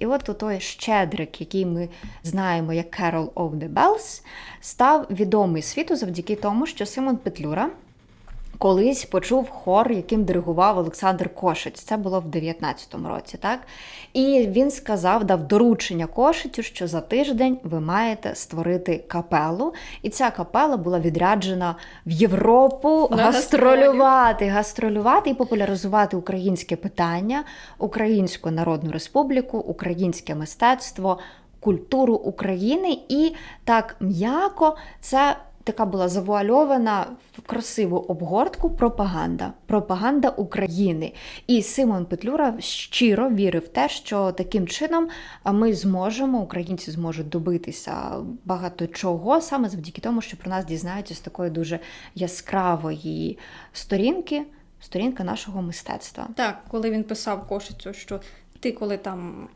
І от той Щедрик, який ми знаємо як Carol of the Bells, став відомий світу завдяки тому, що Симон Петлюра колись почув хор, яким диригував Олександр Кошиць. Це було в 19-му році, так? І він сказав, дав доручення Кошицю, що за тиждень ви маєте створити капелу. І ця капела була відряджена в Європу На гастролювати, гастролювати і популяризувати українське питання, Українську Народну Республіку, українське мистецтво, культуру України. І так м'яко це така була завуальована в красиву обгортку пропаганда. Пропаганда України. І Симон Петлюра щиро вірив в те, що таким чином ми зможемо, українці зможуть добитися багато чого, саме завдяки тому, що про нас дізнаються з такої дуже яскравої сторінки, сторінка нашого мистецтва. Так, коли він писав кошицю, що ти коли там